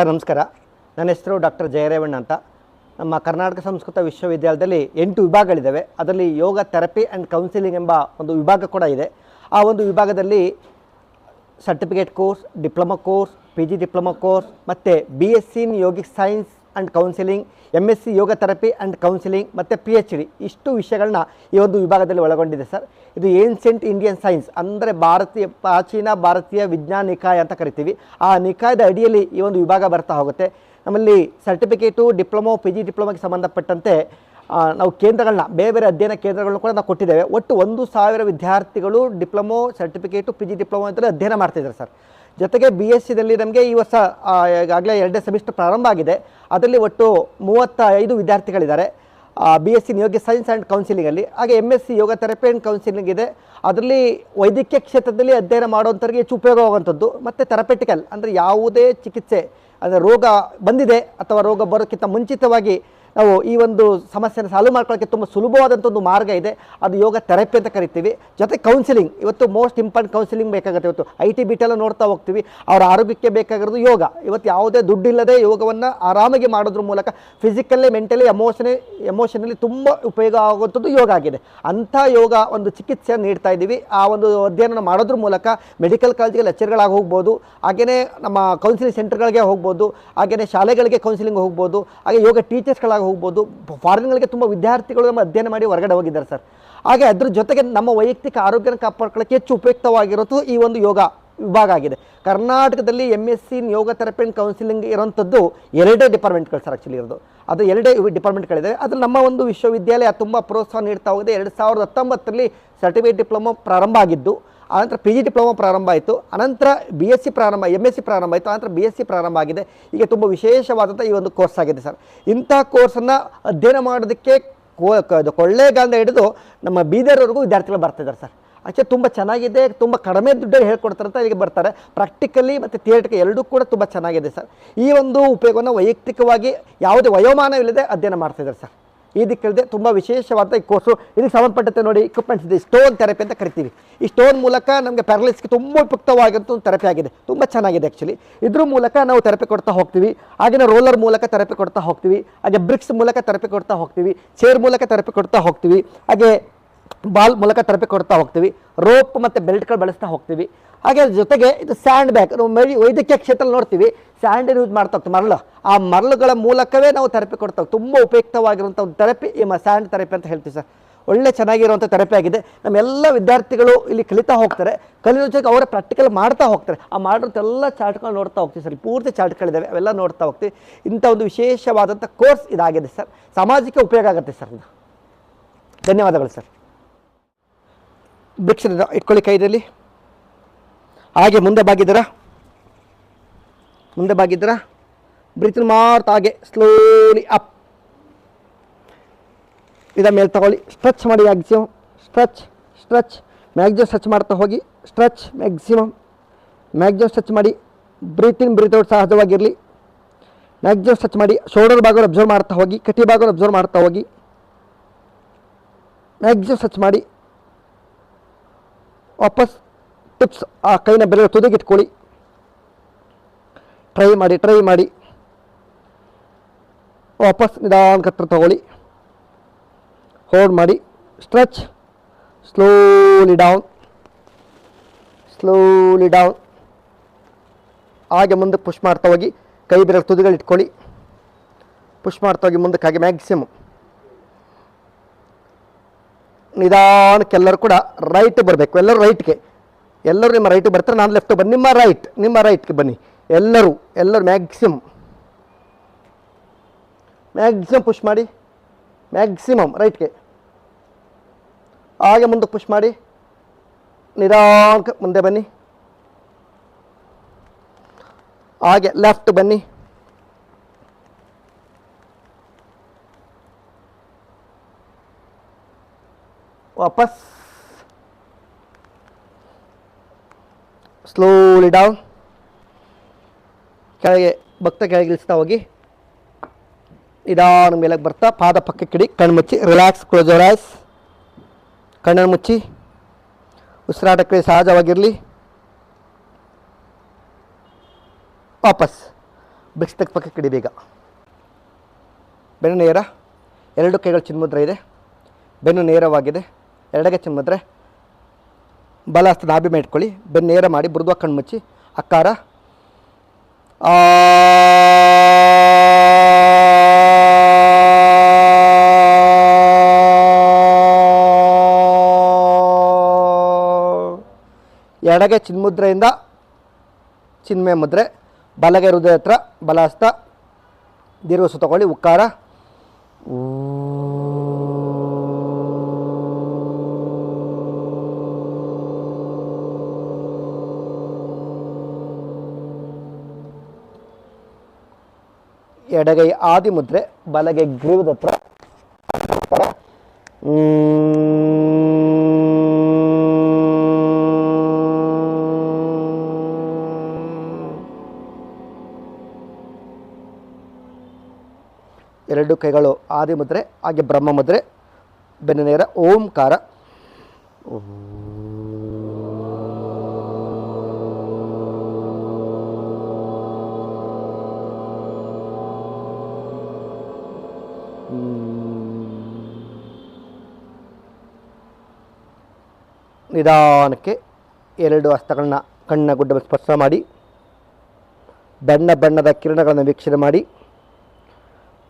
Sir ನಮಸ್ಕಾರ. ನನ್ನ ಹೆಸರು ಡಾಕ್ಟರ್ ಜಯರೇವಣ್ಣ ಅಂತ. ನಮ್ಮ ಕರ್ನಾಟಕ ಸಂಸ್ಕೃತ ವಿಶ್ವವಿದ್ಯಾಲಯದಲ್ಲಿ ಎಂಟು ವಿಭಾಗಗಳಿದ್ದಾವೆ. ಅದರಲ್ಲಿ ಯೋಗ, ಥೆರಪಿ ಆ್ಯಂಡ್ ಕೌನ್ಸಿಲಿಂಗ್ ಎಂಬ ಒಂದು ವಿಭಾಗ ಕೂಡ ಇದೆ. ಆ ಒಂದು ವಿಭಾಗದಲ್ಲಿ certificate course, diploma course P G diploma course ಮತ್ತು B S C in yogic science and counselling M S C yoga therapy and counselling ಮತ್ತು ಪಿ ಎಚ್ ಡಿ ಇಷ್ಟು ವಿಷಯಗಳನ್ನ ಈ ಒಂದು ವಿಭಾಗದಲ್ಲಿ ಒಳಗೊಂಡಿದೆ ಸರ್. ಇದು ಏನ್ಸೆಂಟ್ ಇಂಡಿಯನ್ ಸೈನ್ಸ್ ಅಂದರೆ ಭಾರತೀಯ, ಪ್ರಾಚೀನ ಭಾರತೀಯ ವಿಜ್ಞಾನ ನಿಕಾಯ ಅಂತ ಕರಿತೀವಿ. ಆ ನಿಕಾಯದ ಅಡಿಯಲ್ಲಿ ಈ ಒಂದು ವಿಭಾಗ ಬರ್ತಾ ಹೋಗುತ್ತೆ. ನಮ್ಮಲ್ಲಿ ಸರ್ಟಿಫಿಕೇಟು ಡಿಪ್ಲೊಮೊ ಪಿ ಜಿ ಡಿಪ್ಲೊಮಾಗೆ ಸಂಬಂಧಪಟ್ಟಂತೆ ನಾವು ಕೇಂದ್ರಗಳನ್ನ ಬೇರೆ ಬೇರೆ ಅಧ್ಯಯನ ಕೇಂದ್ರಗಳನ್ನ ಕೂಡ ನಾವು ಕೊಟ್ಟಿದ್ದೇವೆ. ಒಟ್ಟು ಒಂದು ಸಾವಿರ ವಿದ್ಯಾರ್ಥಿಗಳು diploma certificate P G diploma ಅಂತಲೇ ಅಧ್ಯಯನ ಮಾಡ್ತಿದ್ದಾರೆ ಸರ್. ಜೊತೆಗೆ ಬಿ ಎಸ್ ಸಿದಲ್ಲಿ ನಮಗೆ ಈ ವರ್ಷ ಈಗಾಗಲೇ ಎರಡನೇ ಸೆಮಿಸ್ಟರ್ ಪ್ರಾರಂಭ ಆಗಿದೆ. ಅದರಲ್ಲಿ ಒಟ್ಟು ಮೂವತ್ತ ಐದು ವಿದ್ಯಾರ್ಥಿಗಳಿದ್ದಾರೆ B S C yogic science and ಕೌನ್ಸಿಲಿಂಗಲ್ಲಿ ಹಾಗೆ M S C yoga therapy and counselling ಇದೆ. ಅದರಲ್ಲಿ ವೈದ್ಯಕೀಯ ಕ್ಷೇತ್ರದಲ್ಲಿ ಅಧ್ಯಯನ ಮಾಡುವಂಥವ್ರಿಗೆ ಹೆಚ್ಚು ಉಪಯೋಗವಾಗುವಂಥದ್ದು ಮತ್ತು ಥೆರಪೆಟಿಕಲ್ ಅಂದರೆ ಯಾವುದೇ ಚಿಕಿತ್ಸೆ, ಅಂದರೆ ರೋಗ ಬಂದಿದೆ ಅಥವಾ ರೋಗ ಬರೋಕ್ಕಿಂತ ಮುಂಚಿತವಾಗಿ ನಾವು ಈ ಒಂದು ಸಮಸ್ಯೆನ ಸಾಲ್ವ್ ಮಾಡ್ಕೊಳ್ಳೋಕ್ಕೆ ತುಂಬ ಸುಲಭವಾದಂಥ ಒಂದು ಮಾರ್ಗ ಇದೆ. ಅದು ಯೋಗ ಥೆರಪಿ ಅಂತ ಕರಿತೀವಿ. ಜೊತೆ ಕೌನ್ಸಿಲಿಂಗ್ ಇವತ್ತು ಮೋಸ್ಟ್ ಇಂಪಾರ್ಟೆಂಟ್ ಕೌನ್ಸಿಲಿಂಗ್ ಬೇಕಾಗುತ್ತೆ. ಇವತ್ತು ಐ ಟಿ ಬಿಟೆಲ್ಲ ನೋಡ್ತಾ ಹೋಗ್ತೀವಿ. ಅವರ ಆರೋಗ್ಯಕ್ಕೆ ಬೇಕಾಗಿರೋದು ಯೋಗ. ಇವತ್ತು ಯಾವುದೇ ದುಡ್ಡಿಲ್ಲದೆ ಯೋಗವನ್ನು ಆರಾಮಾಗಿ ಮಾಡೋದ್ರ ಮೂಲಕ ಫಿಸಿಕಲ್ಲಿ ಮೆಂಟಲಿ ಎಮೋಷನೇ ಎಮೋಷನಲಿ ತುಂಬ ಉಪಯೋಗ ಆಗುವಂಥದ್ದು ಯೋಗ ಆಗಿದೆ. ಅಂಥ ಯೋಗ ಒಂದು ಚಿಕಿತ್ಸೆಯನ್ನು ನೀಡ್ತಾ ಇದ್ದೀವಿ. ಆ ಒಂದು ಅಧ್ಯಯನ ಮಾಡೋದ್ರ ಮೂಲಕ ಮೆಡಿಕಲ್ ಕಾಲೇಜಿಗೆ ಲೆಕ್ಚರ್ಗಳಾಗಿ ಹೋಗ್ಬೋದು. ಹಾಗೆಯೇ ನಮ್ಮ ಕೌನ್ಸಿಲಿಂಗ್ ಸೆಂಟರ್ಗಳಿಗೆ ಹೋಗ್ಬೋದು. ಹಾಗೆಯೇ ಶಾಲೆಗಳಿಗೆ ಕೌನ್ಸಿಲಿಂಗ್ ಹೋಗ್ಬೋದು. ಹಾಗೆ ಯೋಗ ಟೀಚರ್ಸ್ಗಳಾಗಿ ಹೋಗ್ಬೋದು. ಫಾರಿನ್ಗಳಿಗೆ ತುಂಬ ವಿದ್ಯಾರ್ಥಿಗಳು ನಮ್ಮ ಅಧ್ಯಯನ ಮಾಡಿ ಹೊರಗಡೆ ಹೋಗಿದ್ದಾರೆ ಸರ್. ಹಾಗೆ ಅದ್ರ ಜೊತೆಗೆ ನಮ್ಮ ವೈಯಕ್ತಿಕ ಆರೋಗ್ಯನ ಕಾಪಾಡ್ಕೊಳ್ಳೋಕ್ಕೆ ಹೆಚ್ಚು ಉಪಯುಕ್ತವಾಗಿರೋದು ಈ ಒಂದು ಯೋಗ ವಿಭಾಗ ಆಗಿದೆ. ಕರ್ನಾಟಕದಲ್ಲಿ M S C yoga therapy and counselling ಇರೋಂಥದ್ದು ಎರಡೇ ಡಿಪಾರ್ಟ್ಮೆಂಟ್ಗಳು ಸರ್ ಆ್ಯಕ್ಚುಲಿ ಇರೋದು. ಅದು ಎರಡೇ ಡಿಪಾರ್ಟ್ಮೆಂಟ್ಗಳಿದೆ. ಅದು ನಮ್ಮ ಒಂದು ವಿಶ್ವವಿದ್ಯಾಲಯ ತುಂಬ ಪ್ರೋತ್ಸಾಹ ನೀಡ್ತಾ ಹೋಗಿದೆ. ಎರಡು ಸಾವಿರದ ಹತ್ತೊಂಬತ್ತರಲ್ಲಿ ಸರ್ಟಿಫಿಕೇಟ್ ಡಿಪ್ಲೊಮೊ ಪ್ರಾರಂಭ ಆಗಿದ್ದು ಆನಂತರ ಪಿ ಜಿ ಡಿಪ್ಲೊಮಾ ಪ್ರಾರಂಭ ಆಯಿತು. ಅನಂತರ ಬಿ ಎಸ್ ಸಿ ಪ್ರಾರಂಭ ಎಂ ಎಸ್ ಸಿ ಪ್ರಾರಂಭ ಆಯಿತು. ಆನಂತರ ಬಿ ಎಸ್ ಸಿ ಪ್ರಾರಂಭ ಆಗಿದೆ. ಈಗ ತುಂಬ ವಿಶೇಷವಾದಂಥ ಈ ಒಂದು ಕೋರ್ಸ್ ಆಗಿದೆ ಸರ್. ಇಂಥ ಕೋರ್ಸನ್ನು ಅಧ್ಯಯನ ಮಾಡೋದಕ್ಕೆ ಕೋ, ಕ- ಕೊಳ್ಳೇಗಾಲದಿಂದ ಹಿಡಿದು ನಮ್ಮ ಬೀದರ್ವರೆಗೂ ವಿದ್ಯಾರ್ಥಿಗಳು ಬರ್ತಿದ್ದಾರೆ ಸರ್. ಆಕ್ಚುಲಿ ತುಂಬ ಚೆನ್ನಾಗಿದೆ, ತುಂಬ ಕಡಿಮೆ ದುಡ್ಡಲ್ಲಿ ಹೇಳ್ಕೊಡ್ತಾರೆ ಅಂತ ಇಲ್ಲಿಗೆ ಬರ್ತಾರೆ. ಪ್ರಾಕ್ಟಿಕಲಿ ಮತ್ತು ಥಿಯೇಟಿಕಲ್ ಎರಡೂ ಕೂಡ ತುಂಬ ಚೆನ್ನಾಗಿದೆ ಸರ್. ಈ ಒಂದು ಉಪಯೋಗವನ್ನು ವೈಯಕ್ತಿಕವಾಗಿ ಯಾವುದೇ ವಯೋಮಾನವಿಲ್ಲದೆ ಅಧ್ಯಯನ ಮಾಡ್ತಿದ್ದಾರೆ ಸರ್. ಈ ದಿಕ್ಕಲ್ಲಿದೆ ತುಂಬ ವಿಶೇಷವಾದ ಈ ಕೋರ್ಸು ಇದಕ್ಕೆ ಸಂಬಂಧಪಟ್ಟಂತೆ ನೋಡಿ ಇಕ್ವಿಪ್ಮೆಂಟ್ಸ್ ಇದೆ. ಸ್ಟೋನ್ ಥೆರಪಿ ಅಂತ ಕರಿತೀವಿ. ಈ ಸ್ಟೋನ್ ಮೂಲಕ ನಮಗೆ ಪ್ಯಾರಲಿಸ್ಗೆ ತುಂಬ ಉಪಯುಕ್ತವಾಗಿರುವಂಥ ಒಂದು ಥೆರಪಿ ಆಗಿದೆ. ತುಂಬ ಚೆನ್ನಾಗಿದೆ ಆ್ಯಕ್ಚುಲಿ ಇದ್ರ ಮೂಲಕ ನಾವು ಥೆರಪಿ ಕೊಡ್ತಾ ಹೋಗ್ತೀವಿ. ಹಾಗೆಯೇ ರೋಲರ್ ಮೂಲಕ ಥೆರಪಿ ಕೊಡ್ತಾ ಹೋಗ್ತೀವಿ. ಹಾಗೆ ಬ್ರಿಕ್ಸ್ ಮೂಲಕ ಥೆರಪಿ ಕೊಡ್ತಾ ಹೋಗ್ತೀವಿ. ಚೇರ್ ಮೂಲಕ ಥೆರಪಿ ಕೊಡ್ತಾ ಹೋಗ್ತೀವಿ. ಹಾಗೆ ಬಾಲ್ ಮೂಲಕ ತರಪಿ ಕೊಡ್ತಾ ಹೋಗ್ತೀವಿ. ರೋಪ್ ಮತ್ತು ಬೆಲ್ಟ್ಗಳು ಬಳಸ್ತಾ ಹೋಗ್ತೀವಿ. ಹಾಗೆ ಜೊತೆಗೆ ಇದು ಸ್ಯಾಂಡ್ ಬ್ಯಾಗ್. ನಾವು ಮೈ ವೈದ್ಯಕೀಯ ಕ್ಷೇತ್ರ ನೋಡ್ತೀವಿ. ಸ್ಯಾಂಡ್ ಯೂಸ್ ಮಾಡ್ತಾ ಹೋಗ್ತೀವಿ. ಮರಳು. ಆ ಮರಳುಗಳ ಮೂಲಕವೇ ನಾವು ಥೆರಪಿ ಕೊಡ್ತಾ. ತುಂಬ ಉಪಯುಕ್ತವಾಗಿರುವಂಥ ಒಂದು ಥೆರಪಿ ಈ ಸ್ಯಾಂಡ್ ಥೆರಪಿ ಅಂತ ಹೇಳ್ತೀವಿ ಸರ್. ಒಳ್ಳೆ ಚೆನ್ನಾಗಿರುವಂಥ ಥೆರಪಿ ಆಗಿದೆ. ನಮ್ಮೆಲ್ಲ ವಿದ್ಯಾರ್ಥಿಗಳು ಇಲ್ಲಿ ಕಲಿತಾ ಹೋಗ್ತಾರೆ. ಕಲಿಯೋ ಜೊತೆಗೆ ಅವರ ಪ್ರಾಕ್ಟಿಕಲ್ ಮಾಡ್ತಾ ಹೋಗ್ತಾರೆ. ಆ ಮಾಡಿರೋದೆಲ್ಲ ಚಾರ್ಟ್ಗಳು ನೋಡ್ತಾ ಹೋಗ್ತೀವಿ ಸರ್. ಪೂರ್ತಿ ಚಾರ್ಟ್ಗಳಿದ್ದಾವೆ. ಅವೆಲ್ಲ ನೋಡ್ತಾ ಹೋಗ್ತೀವಿ. ಇಂಥ ಒಂದು ವಿಶೇಷವಾದಂಥ ಕೋರ್ಸ್ ಇದಾಗಿದೆ ಸರ್. ಸಮಾಜಕ್ಕೆ ಉಪಯೋಗ ಆಗುತ್ತೆ ಸರ್ ಧನ್ಯವಾದಗಳು ಸರ್. ಬ್ರಿಕ್ಸ್ ಇಟ್ಕೊಳ್ಳಿ ಕೈದಲ್ಲಿ ಹಾಗೆ ಮುಂದೆ ಬಾಗಿದ್ದೀರಾ ಮುಂದೆ ಬಾಗಿದ್ದೀರಾ ಬ್ರೀತಿನ ಮಾಡ್ತಾ ಹಾಗೆ ಸ್ಲೋಲಿ ಅಪ್ ಇದ ಮೇಲೆ ತಗೊಳ್ಳಿ. ಸ್ಟ್ರೆಚ್ ಮಾಡಿ maximum stretch stretch maximum stretch ಮಾಡ್ತಾ ಹೋಗಿ. ಸ್ಟ್ರೆಚ್ ಮ್ಯಾಕ್ಸಿಮಮ್ ಮ್ಯಾಕ್ಸಿಮಮ್ ಸ್ಟ್ರೆಚ್ ಮಾಡಿ. ಬ್ರೀತ್ ಇನ್ ಬ್ರೀತ್ ಔಟ್ ಸಹಜವಾಗಿರಲಿ. ಮ್ಯಾಕ್ಸಿಮಮ್ ಸ್ಟ್ರೆಚ್ ಮಾಡಿ. ಶೋಲ್ಡರ್ ಭಾಗವನ್ನು ಅಬ್ಸರ್ವ್ ಮಾಡ್ತಾ ಹೋಗಿ. ಕಟಿ ಭಾಗವನ್ನು ಅಬ್ಸರ್ವ್ ಮಾಡ್ತಾ ಹೋಗಿ. ಮ್ಯಾಕ್ಸಿಮಮ್ ಸ್ಟ್ರೆಚ್ ಮಾಡಿ. ವಾಪಸ್ ಟಿಪ್ಸ್ ಆ ಕೈನ ಬೆರಳು ತುದಿಗೆ ಇಟ್ಕೊಳ್ಳಿ ಟ್ರೈ ಮಾಡಿ ಟ್ರೈ ಮಾಡಿ. ವಾಪಸ್ ನಿಧಾನ ಕತ್ರ ತಗೊಳ್ಳಿ. ಹೋಲ್ಡ್ ಮಾಡಿ. Stretch slowly down slowly down ಹಾಗೆ ಮುಂದೆ ಪುಷ್ ಮಾಡ್ತಾ ಹೋಗಿ. ಕೈ ಬೆರಳು ತುದಿಗಳು ಇಟ್ಕೊಳ್ಳಿ ಪುಷ್ ಮಾಡ್ತಾ ಹೋಗಿ ಮುಂದಕ್ಕೆ ಹಾಗೆ ಮ್ಯಾಕ್ಸಿಮಮ್ ನಿಧಾನಕ್ಕೆ ಎಲ್ಲರೂ ಕೂಡ ರೈಟ್ ಬರಬೇಕು. ಎಲ್ಲರೂ ರೈಟ್ಗೆ ಎಲ್ಲರೂ ನಿಮ್ಮ ರೈಟ್ ಬರ್ತಾರೆ. ನಾನು ಲೆಫ್ಟ್ ಬನ್ನಿ. ನಿಮ್ಮ ರೈಟ್ ನಿಮ್ಮ ರೈಟ್ಗೆ ಬನ್ನಿ. ಎಲ್ಲರೂ ಎಲ್ಲರೂ ಮ್ಯಾಕ್ಸಿಮಮ್ ಮ್ಯಾಕ್ಸಿಮಮ್ ಪುಷ್ ಮಾಡಿ. ಮ್ಯಾಕ್ಸಿಮಮ್ ರೈಟ್ಗೆ ಹಾಗೆ ಮುಂದಕ್ಕೆ ಪುಷ್ ಮಾಡಿ. ನಿಧಾನಕ್ಕೆ ಮುಂದೆ ಬನ್ನಿ. ಹಾಗೆ ಲೆಫ್ಟ್ ಬನ್ನಿ. ವಾಪಸ್. ಸ್ಲೋಲಿ ಡೌನ್ ಕೆಳಗೆ, ಭಕ್ತ ಕೆಳಗಿಳಿಸ್ತಾ ಹೋಗಿ. ನಿಧಾನ ಮೇಲಕ್ಕೆ ಬರ್ತಾ, ಪಾದ ಪಕ್ಕಕ್ಕೆ ಇಡಿ, ಕಣ್ಣು ಮುಚ್ಚಿ ರಿಲ್ಯಾಕ್ಸ್ ಕ್ಲೋಸ್ ಐಸ್ ಕಣ್ಣನ್ನು ಮುಚ್ಚಿ, ಉಸಿರಾಟಕ್ಕೆ ಸಹಜವಾಗಿರಲಿ. ವಾಪಸ್ ಬಿಡಿಸ್ತಕ್ಕ ಪಕ್ಕಕ್ಕೆ ಇಡಿ ಬೇಗ. ಬೆನ್ನು ನೇರ, ಎರಡು ಕೈಗಳು ಚಿನ್ಮುದ್ರ ಇದೆ ಬೆನ್ನು ನೇರವಾಗಿದೆ. ಎರಡಗೆ ಚಿನ್ಮುದ್ರೆ ಬಲ ಹಸ್ತದ ಮೇಲೆ ಇಟ್ಕೊಳ್ಳಿ ನೇರ ಮಾಡಿ ಮೃದುವಾಗಿ ಕಣ್ಣು ಮುಚ್ಚಿ, ಅಕ್ಕಾರ. ಆ. ಎಡಗೆ ಚಿನ್ಮುದ್ರೆಯಿಂದ ಚಿನ್ಮೆ ಮುದ್ರೆ, ಬಲಗೆ ಹೃದಯ ಹತ್ರ ಬಲಹಸ್ತ ದೀರ್ಘಸು ತಗೊಳ್ಳಿ, ಉಕ್ಕಾರ. ಎಡಗೈ ಆದಿ ಮುದ್ರೆ ಬಲಗೈ ಗ್ರೀವದ ಹತ್ರ ಎರಡು ಕೈಗಳು ಆದಿ ಮುದ್ರೆ ಹಾಗೆ ಬ್ರಹ್ಮ ಮುದ್ರೆ ಬೆನ್ನೇರ ನೇರ ಓಂಕಾರ. ನಿಧಾನಕ್ಕೆ ಎರಡು ಹಸ್ತಗಳನ್ನ ಕಣ್ಣ ಗುಡ್ಡ ಸ್ಪರ್ಶ ಮಾಡಿ, ಬಣ್ಣ ಬಣ್ಣದ ಕಿರಣಗಳನ್ನು ವೀಕ್ಷಣೆ ಮಾಡಿ,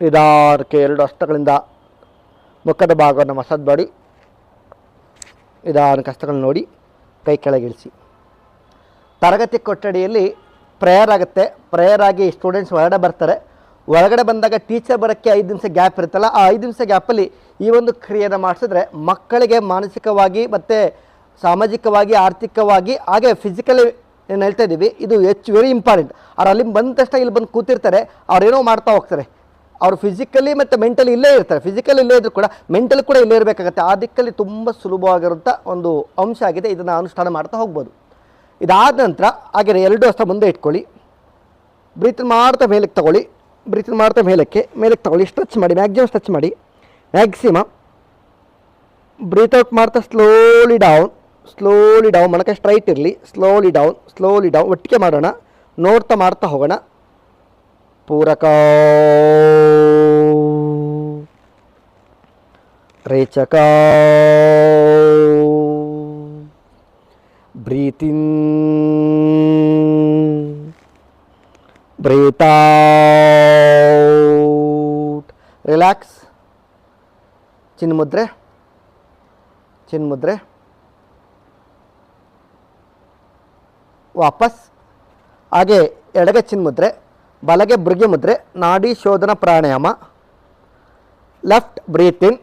ನಿಧಾನಕ್ಕೆ ಎರಡು ಹಸ್ತಗಳಿಂದ ಮುಖದ ಭಾಗವನ್ನು ಮಸಾಜ್ ಮಾಡಿ, ನಿಧಾನಕ್ಕೆ ಹಸ್ತಗಳನ್ನ ನೋಡಿ ಕೈ ಕೆಳಗಿಳಿಸಿ. ತರಗತಿ ಕೊಠಡಿಯಲ್ಲಿ ಪ್ರೇಯರ್ ಆಗುತ್ತೆ. ಪ್ರೇಯರ್ ಆಗಿ ಸ್ಟೂಡೆಂಟ್ಸ್ ಹೊರಗಡೆ ಬರ್ತಾರೆ. ಹೊರಗಡೆ ಬಂದಾಗ ಟೀಚರ್ ಬರೋಕ್ಕೆ ಐದು ನಿಮಿಷ ಗ್ಯಾಪ್ ಇರುತ್ತಲ್ಲ, ಆ ಐದು ನಿಮಿಷ ಗ್ಯಾಪಲ್ಲಿ ಈ ಒಂದು ಕ್ರಿಯೆಯನ್ನು ಮಾಡಿಸಿದ್ರೆ ಮಕ್ಕಳಿಗೆ ಮಾನಸಿಕವಾಗಿ ಮತ್ತು ಸಾಮಾಜಿಕವಾಗಿ, ಆರ್ಥಿಕವಾಗಿ, ಹಾಗೆ ಫಿಸಿಕಲಿ ಏನು ಹೇಳ್ತಾ ಇದ್ದೀವಿ ಇದು ಹೆಚ್ಚು ವೆರಿ ಇಂಪಾರ್ಟೆಂಟ್ ಅವ್ರು ಅಲ್ಲಿ ಬಂದ ತಕ್ಷಣ ಇಲ್ಲಿ ಬಂದು ಕೂತಿರ್ತಾರೆ ಅವ್ರೇನೋ ಮಾಡ್ತಾ ಹೋಗ್ತಾರೆ. ಅವರು ಫಿಸಿಕಲಿ ಮತ್ತು ಮೆಂಟಲಿ ಇಲ್ಲೇ ಇರ್ತಾರೆ. ಫಿಸಿಕಲ್ ಇಲ್ಲೇ ಇದ್ರೂ ಕೂಡ ಮೆಂಟಲ್ ಕೂಡ ಇಲ್ಲೇ ಇರಬೇಕಾಗತ್ತೆ. ಆ ದಿಕ್ಕಲ್ಲಿ ತುಂಬ ಸುಲಭವಾಗಿರುವಂಥ ಒಂದು ಅಂಶ ಆಗಿದೆ, ಇದನ್ನು ಅನುಷ್ಠಾನ ಮಾಡ್ತಾ ಹೋಗ್ಬೋದು. ಇದಾದ ನಂತರ ಹಾಗೆ ಎರಡು ವರ್ಷ ಮುಂದೆ ಇಟ್ಕೊಳ್ಳಿ. ಬ್ರೀತ್ ಮಾಡ್ತಾ ಮೇಲಕ್ಕೆ ತಗೊಳ್ಳಿ. ಬ್ರೀತ್ ಮಾಡ್ತಾ ಮೇಲಕ್ಕೆ ಮೇಲಕ್ಕೆ ತಗೊಳ್ಳಿ. ಸ್ಟ್ರೆಚ್ ಮಾಡಿ ಮ್ಯಾಕ್ಸಿಮಮ್ ಸ್ಟ್ರೆಚ್ ಮಾಡಿ. ಮ್ಯಾಕ್ಸಿಮಮ್ ಬ್ರೀತ್ ಔಟ್ ಮಾಡ್ತಾ ಸ್ಲೋಲಿ ಡೌನ್ ಸ್ಲೋಲಿ ಡೌನ್ ಮೊಣಕೆ ಸ್ಟ್ರೈಟ್ ಇರಲಿ ಸ್ಲೋಲಿ ಡೌನ್ ಸ್ಲೋಲಿ ಡೌನ್ ಒಟ್ಟಿಗೆ ಮಾಡೋಣ, ನೋಡ್ತಾ ಮಾಡ್ತಾ ಹೋಗೋಣ. ಪೂರಕ. ರೇಚಕ. ಬ್ರೀತ್ ಇನ್ ರಿಲ್ಯಾಕ್ಸ್ ಚಿನ್ ಮುದ್ರೆ ಚಿನ್ ಮುದ್ರೆ ವಾಪಸ್. ಹಾಗೆ ಎಡಗೆ ಚಿನ್ಮುದ್ರೆ, ಬಲಗೆ ಬೃಗಿ ಮುದ್ರೆ, ನಾಡಿ ಶೋಧನ pranayama. Left breathe in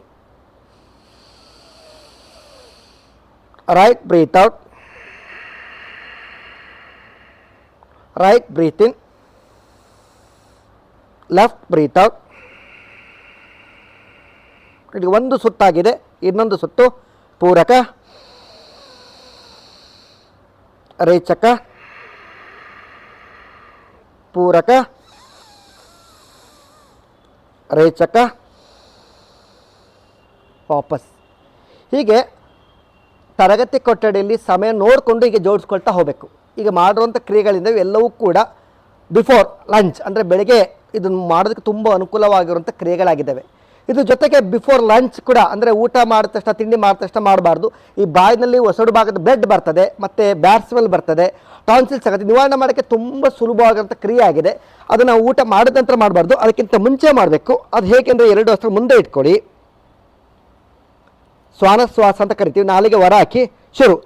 right breathe out right breathe in left breathe ಇದು ಒಂದು ಸುತ್ತಾಗಿದೆ, ಇನ್ನೊಂದು ಸುತ್ತು, ಪೂರಕ. ರೇಚಕ. ಪೂರಕ. ರೇಚಕ. ವಾಪಸ್. ಹೀಗೆ ತರಗತಿ ಕೊಠಡಿಯಲ್ಲಿ ಸಮಯ ನೋಡಿಕೊಂಡು ಹೀಗೆ ಜೋಡಿಸ್ಕೊಳ್ತಾ ಹೋಗಬೇಕು. ಈಗ ಮಾಡಿರುವಂಥ ಕ್ರಿಯೆಗಳಿಂದ ಎಲ್ಲವೂ ಕೂಡ ಬಿಫೋರ್ ಲಂಚ್ ಅಂದರೆ ಬೆಳಗ್ಗೆ ಇದನ್ನು ಮಾಡೋದಕ್ಕೆ ತುಂಬ ಅನುಕೂಲವಾಗಿರುವಂಥ ಕ್ರಿಯೆಗಳಾಗಿದ್ದಾವೆ. ಇದು ಜೊತೆಗೆ ಬಿಫೋರ್ ಲಂಚ್ ಕೂಡ, ಅಂದರೆ ಊಟ ಮಾಡಿದ ತಕ್ಷಣ, ತಿಂಡಿ ಮಾಡಿದ ತಕ್ಷಣ ಮಾಡಬಾರ್ದು. ಈ ಬಾಯಿನಲ್ಲಿ ಹೊಸಡು ಭಾಗದ ಬ್ಲಡ್ ಬರ್ತದೆ, ಮತ್ತು ಬ್ಯಾರ್ಸ್ವೆಲ್ ಬರ್ತದೆ ಟಾನ್ಸಿಲ್ಸ್ ಆಗುತ್ತೆ ನಿವಾರಣೆ ಮಾಡೋಕ್ಕೆ ತುಂಬ ಸುಲಭವಾಗಿರುವಂಥ ಕ್ರಿಯೆ ಆಗಿದೆ. ಅದನ್ನು ಊಟ ಮಾಡಿದ ನಂತರ ಮಾಡಬಾರ್ದು, ಅದಕ್ಕಿಂತ ಮುಂಚೆ ಮಾಡಬೇಕು. ಅದು ಹೇಗೆಂದರೆ ಎರಡು ವರ್ಷ ಮುಂದೆ ಇಟ್ಕೊಳ್ಳಿ. ಶ್ವಾನಶ್ವಾಸ ಅಂತ ಕರಿತೀವಿ, ನಾಲಿಗೆ ಹೊರ ಹಾಕಿ, ಶುರು.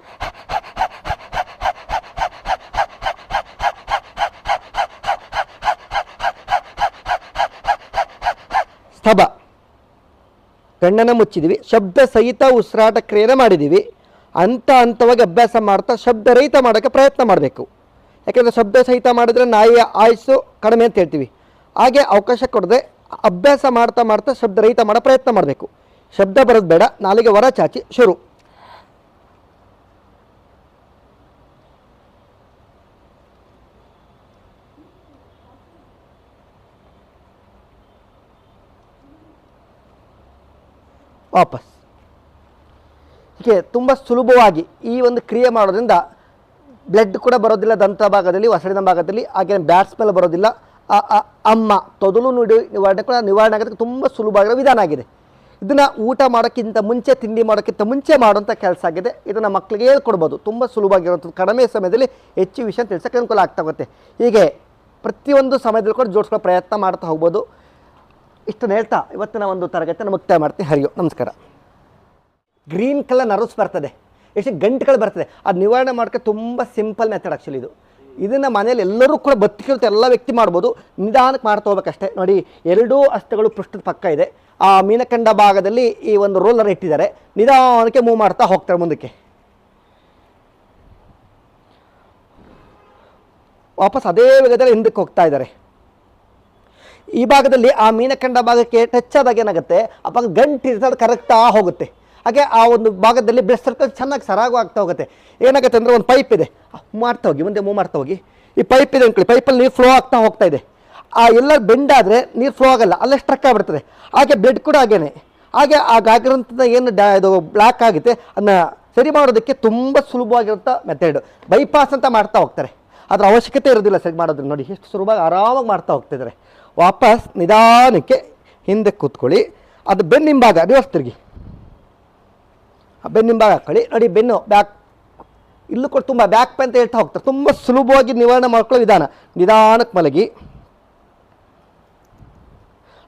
ಸ್ತಭ ಕಣ್ಣನ್ನು ಮುಚ್ಚಿದ್ದೀವಿ ಶಬ್ದ ಸಹಿತ ಉಸಿರಾಟ ಕ್ರಿಯೆನ ಮಾಡಿದ್ದೀವಿ ಹಂತ ಹಂತವಾಗಿ ಅಭ್ಯಾಸ ಮಾಡ್ತಾ ಶಬ್ದರಹಿತ ಮಾಡೋಕ್ಕೆ ಪ್ರಯತ್ನ ಮಾಡಬೇಕು. ಯಾಕೆಂದರೆ ಶಬ್ದ ಸಹಿತ ಮಾಡಿದ್ರೆ ನಾಯಿಯ ಆಯಸ್ಸು ಕಡಿಮೆ ಅಂತ ಹೇಳ್ತೀವಿ. ಹಾಗೆ ಅವಕಾಶ ಕೊಡದೆ ಅಭ್ಯಾಸ ಮಾಡ್ತಾ ಮಾಡ್ತಾ ಶಬ್ದರಹಿತ ಮಾಡೋ ಪ್ರಯತ್ನ ಮಾಡಬೇಕು. ಶಬ್ದ ಬರೋದು ಬೇಡ. ನಾಲಿಗೆ ಹೊರ ಚಾಚಿ. ಶುರು. ವಾಪಸ್. ಹೀಗೆ ತುಂಬ ಸುಲಭವಾಗಿ ಈ ಒಂದು ಕ್ರಿಯೆ ಮಾಡೋದ್ರಿಂದ ಬ್ಲಡ್ ಕೂಡ ಬರೋದಿಲ್ಲ, ದಂತ ಭಾಗದಲ್ಲಿ ಹೊಸಡಿನ ಭಾಗದಲ್ಲಿ ಹಾಗೆ ಬ್ಯಾಟ್ ಸ್ಮೆಲ್ ಬರೋದಿಲ್ಲ. ಅಮ್ಮ ತೊದಲು ನುಡಿ ನಿವಾರಣೆ ಕೂಡ ನಿವಾರಣೆ ಆಗೋದಕ್ಕೆ ತುಂಬ ಸುಲಭವಾಗಿರೋ ವಿಧಾನ ಆಗಿದೆ. ಇದನ್ನು ಊಟ ಮಾಡೋಕ್ಕಿಂತ ಮುಂಚೆ, ತಿಂಡಿ ಮಾಡೋಕ್ಕಿಂತ ಮುಂಚೆ ಮಾಡುವಂಥ ಕೆಲಸ ಆಗಿದೆ. ಇದನ್ನು ಮಕ್ಕಳಿಗೆ ಹೇಳ್ಕೊಡ್ಬೋದು. ತುಂಬ ಸುಲಭವಾಗಿರುವಂಥದ್ದು. ಕಡಿಮೆ ಸಮಯದಲ್ಲಿ ಹೆಚ್ಚು ವಿಷಯ ತಿಳಿಸೋಕ್ಕೆ ಅನುಕೂಲ ಆಗ್ತಾ ಹೋಗುತ್ತೆ. ಹೀಗೆ ಪ್ರತಿಯೊಂದು ಸಮಯದಲ್ಲಿ ಕೂಡ ಜೋಡಿಸ್ಕೊಳ್ಳೋ ಪ್ರಯತ್ನ ಮಾಡ್ತಾ ಹೋಗ್ಬೋದು. ಇಷ್ಟನ್ನು ಹೇಳ್ತಾ ಇವತ್ತಿನ ಒಂದು ತರಗತಿಯನ್ನು ಮುಕ್ತಾಯ ಮಾಡ್ತೀನಿ. ಹರಿಯೋ, ನಮಸ್ಕಾರ. ಗ್ರೀನ್ ಕಲರ್ ನರ್ವ್ಸ್ ಬರ್ತದೆ. ಎಷ್ಟು ಗಂಟುಗಳು ಬರ್ತದೆ. ಅದು ನಿವಾರಣೆ ಮಾಡೋಕ್ಕೆ ತುಂಬ ಸಿಂಪಲ್ ಮೆಥಡ್ ಆ್ಯಕ್ಚುಲಿ ಇದು. ಇದನ್ನು ಮನೆಯಲ್ಲಿ ಎಲ್ಲರೂ ಕೂಡ ಬದುಕಿರುತ್ತೆ. ಎಲ್ಲ ವ್ಯಕ್ತಿ ಮಾಡ್ಬೋದು. ನಿಧಾನಕ್ಕೆ ಮಾಡ್ತಾ ಹೋಗ್ಬೇಕಷ್ಟೇ. ನೋಡಿ, ಎರಡೂ ಅಷ್ಟಗಳು ಪೃಷ್ಠದ ಪಕ್ಕ ಇದೆ. ಆ ಮೀನಕಂಡ ಭಾಗದಲ್ಲಿ ಈ ಒಂದು ರೋಲರ್ ಇಟ್ಟಿದ್ದಾರೆ. ನಿಧಾನಕ್ಕೆ ಮೂವ್ ಮಾಡ್ತಾ ಹೋಗ್ತಾರೆ ಮುಂದಕ್ಕೆ. ವಾಪಸ್ ಅದೇ ವೇಗದಲ್ಲಿ ಹಿಂದಕ್ಕೆ ಹೋಗ್ತಾ ಇದ್ದಾರೆ. ಈ ಭಾಗದಲ್ಲಿ ಆ ಮೀನಖಂಡ ಭಾಗಕ್ಕೆ ಟಚ್ ಆದಾಗ ಏನಾಗುತ್ತೆ? ಭಾಗ ಗಂಟು ಇರ್ತದೆ ಕರೆಕ್ಟಾ ಹೋಗುತ್ತೆ. ಹಾಗೆ ಆ ಒಂದು ಭಾಗದಲ್ಲಿ ಬ್ಲಡ್ ಸರ್ಕಲ್ ಚೆನ್ನಾಗಿ ಸರಾಗು ಆಗ್ತಾ ಹೋಗುತ್ತೆ. ಏನಾಗುತ್ತೆ ಅಂದರೆ ಒಂದು ಪೈಪ್ ಇದೆ. ಮಾಡ್ತಾ ಹೋಗಿ ಮುಂದೆ ಮೂವ್ ಮಾಡ್ತಾ ಹೋಗಿ. ಈ ಪೈಪ್ ಇದೆ ಅನ್ಕೊಳ್ಳಿ ಪೈಪಲ್ಲಿ ನೀರು ಫ್ಲೋ ಆಗ್ತಾ ಹೋಗ್ತಾ ಇದೆ. ಆ ಎಲ್ಲ ಬೆಂಡ್ ಆದರೆ ನೀರು ಫ್ಲೋ ಆಗಲ್ಲ, ಅಲ್ಲೇ ಸ್ಟ್ರಕ್ ಆಗಿಬಿಡ್ತದೆ. ಹಾಗೆ ಬ್ಲಡ್ ಕೂಡ ಹಾಗೇನೆ. ಹಾಗೆ ಆ ಗಾಗ್ರಂಥದ ಏನು ಡ್ಯಾ ಇದು ಬ್ಲ್ಯಾಕ್ ಆಗುತ್ತೆ ಅದನ್ನ ಸರಿ ಮಾಡೋದಕ್ಕೆ ತುಂಬ ಸುಲಭವಾಗಿರುವಂಥ ಮೆಥಡ್ ಬೈಪಾಸ್ ಅಂತ ಮಾಡ್ತಾ ಹೋಗ್ತಾರೆ. ಅದರ ಅವಶ್ಯಕತೆ ಇರೋದಿಲ್ಲ ಸರಿ ಮಾಡೋದ್ರೆ ನೋಡಿ, ಎಷ್ಟು ಸುಲಭವಾಗಿ ಆರಾಮಾಗಿ ಮಾಡ್ತಾ ಹೋಗ್ತಿದ್ದಾರೆ. ವಾಪಸ್ ನಿಧಾನಕ್ಕೆ ಹಿಂದೆ ಕೂತ್ಕೊಳ್ಳಿ. ಅದು ಬೆನ್ನಿಂಬಾಗ ರಿವರ್ಸ್ ತಿರುಗಿ. ಆ ಬೆನ್ನಿಂಬಾಗ ಹಾಕೊಳ್ಳಿ ನೋಡಿ ಬೆನ್ನು ಬ್ಯಾಕ್, ಇಲ್ಲೂ ಕೂಡ ತುಂಬ ಬ್ಯಾಕ್ ಪೇನ್ ಅಂತ ಹೇಳ್ತಾ ಹೋಗ್ತಾರೆ. ತುಂಬ ಸುಲಭವಾಗಿ ನಿವಾರಣೆ ಮಾಡ್ಕೊಳ್ಳೋ ವಿಧಾನ. ನಿಧಾನಕ್ಕೆ ಮಲಗಿ.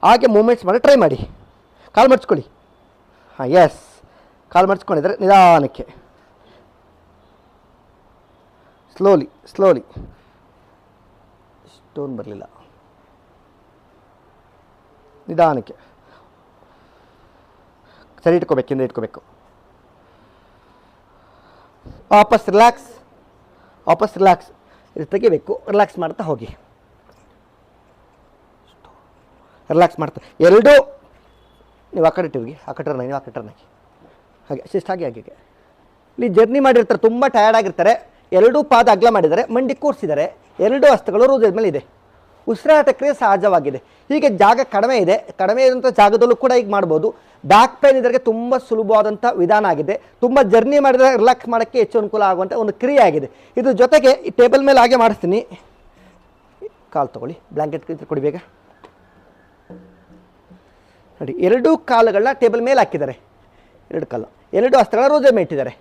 ಹಾಗೆ ಮೂಮೆಂಟ್ಸ್ ಮಾಡಿ ಟ್ರೈ ಮಾಡಿ. ಕಾಲು ಮಡ್ಚ್ಕೊಳ್ಳಿ ಹಾಂ ಎಸ್ ಕಾಲು ಮಡ್ಚ್ಕೊಂಡಿದ್ರೆ ನಿಧಾನಕ್ಕೆ. ಸ್ಲೋಲಿ ಸ್ಲೋಲಿ ಸ್ಟೋನ್ ಬರಲಿಲ್ಲ. ನಿಧಾನಕ್ಕೆ. ಸರಿ ಇಟ್ಕೋಬೇಕು ಹಿಂದೆ ಇಟ್ಕೋಬೇಕು. ವಾಪಸ್ ರಿಲ್ಯಾಕ್ಸ್ ವಾಪಸ್ ರಿಲ್ಯಾಕ್ಸ್. ಇದು ತೆಗಿಬೇಕು, ರಿಲ್ಯಾಕ್ಸ್ ಮಾಡ್ತಾ ಹೋಗಿ. ರಿಲ್ಯಾಕ್ಸ್ ಮಾಡ್ತಾ, ಎರಡೂ. ನೀವು ಆ ಕಡೆ ಇಟ್ಟಿರ್ಗಿ ಆ ಕಟ್ಟರ್ನ ಟರ್ನ್ ನೀವು ಆ ಹಾಕಿ ಹಾಗೆ ಶಿಸ್ಟ್ ಹಾಗೆ ಇಲ್ಲಿ ಜರ್ನಿ ಮಾಡಿರ್ತಾರೆ, ತುಂಬ ಟಯರ್ಡ್ ಆಗಿರ್ತಾರೆ. ಎರಡೂ ಪಾದ ಅಗ್ಲ ಮಾಡಿದ್ದಾರೆ, ಮಂಡಿ ಕೂರಿಸಿದ್ದಾರೆ. ಎರಡೂ ಹಸ್ತಗಳು ರೋಜದ ಮೇಲೆ ಇದೆ. ಉಸಿರಾಟ ಕ್ರಿಯೆ ಸಹಜವಾಗಿದೆ. ಹೀಗೆ ಜಾಗ ಕಡಿಮೆ ಇದೆ. ಕಡಿಮೆ ಇರುವಂಥ ಜಾಗದಲ್ಲೂ ಕೂಡ ಈಗ ಮಾಡ್ಬೋದು. ಬ್ಯಾಕ್ ಪೇನ್ ಇದರಿಗೆ ತುಂಬ ಸುಲಭವಾದಂಥ ವಿಧಾನ ಆಗಿದೆ. ತುಂಬ ಜರ್ನಿ ಮಾಡಿದರೆ ರಿಲ್ಯಾಕ್ಸ್ ಮಾಡೋಕ್ಕೆ ಹೆಚ್ಚು ಅನುಕೂಲ ಆಗುವಂಥ ಒಂದು ಕ್ರಿಯೆ ಆಗಿದೆ. ಇದ್ರ ಜೊತೆಗೆ ಈ ಟೇಬಲ್ ಮೇಲೆ ಹಾಗೆ ಮಾಡಿಸ್ತೀನಿ. ಕಾಲು ತೊಗೊಳ್ಳಿ. ಬ್ಲ್ಯಾಂಕೆಟ್ ಕೊಡಿ ಬೇಗ. ನೋಡಿ, ಎರಡೂ ಕಾಲುಗಳನ್ನ ಟೇಬಲ್ ಮೇಲೆ ಹಾಕಿದ್ದಾರೆ. ಎರಡು ಕಾಲು. ಎರಡು ಹಸ್ತಗಳ ರೋಜೆ ಇಟ್ಟಿದ್ದಾರೆ.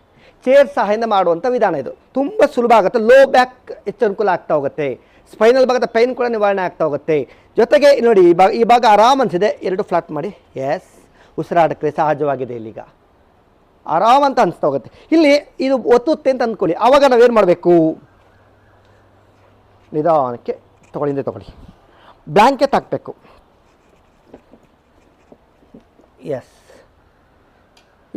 ಚೇರ್ ಸಹಾಯದಿಂದ ಮಾಡುವಂಥ ವಿಧಾನ ಇದು. ತುಂಬ ಸುಲಭ ಆಗುತ್ತೆ. ಲೋ ಬ್ಯಾಕ್ ಹೆಚ್ಚು ಅನುಕೂಲ ಆಗ್ತಾ ಹೋಗುತ್ತೆ. ಸ್ಪೈನಲ್ ಭಾಗದ ಪೈನ್ ಕೂಡ ನಿವಾರಣೆ ಆಗ್ತಾ ಹೋಗುತ್ತೆ. ಜೊತೆಗೆ ನೋಡಿ, ಈ ಭಾಗ ಈ ಭಾಗ ಆರಾಮ್ ಅನಿಸಿದೆ. ಎರಡು ಫ್ಲಾಟ್ ಮಾಡಿ. ಎಸ್ ಉಸಿರಾಡಕ್ಕೆ ಸಹಜವಾಗಿದೆ ಇಲ್ಲಿಗ. ಆರಾಮ್ ಅಂತ ಅನಿಸ್ತಾ ಹೋಗುತ್ತೆ. ಇಲ್ಲಿ ಇದು ಒತ್ತುತ್ತೆ ಅಂತ ಅಂದ್ಕೊಳ್ಳಿ ಆವಾಗ ನಾವೇನು ಮಾಡಬೇಕು? ನಿಧಾನಕ್ಕೆ ತಗೊಳ್ಳಿ ತೊಗೊಳ್ಳಿ. ಬ್ಲ್ಯಾಂಕೆಟ್ ಹಾಕಬೇಕು. ಎಸ್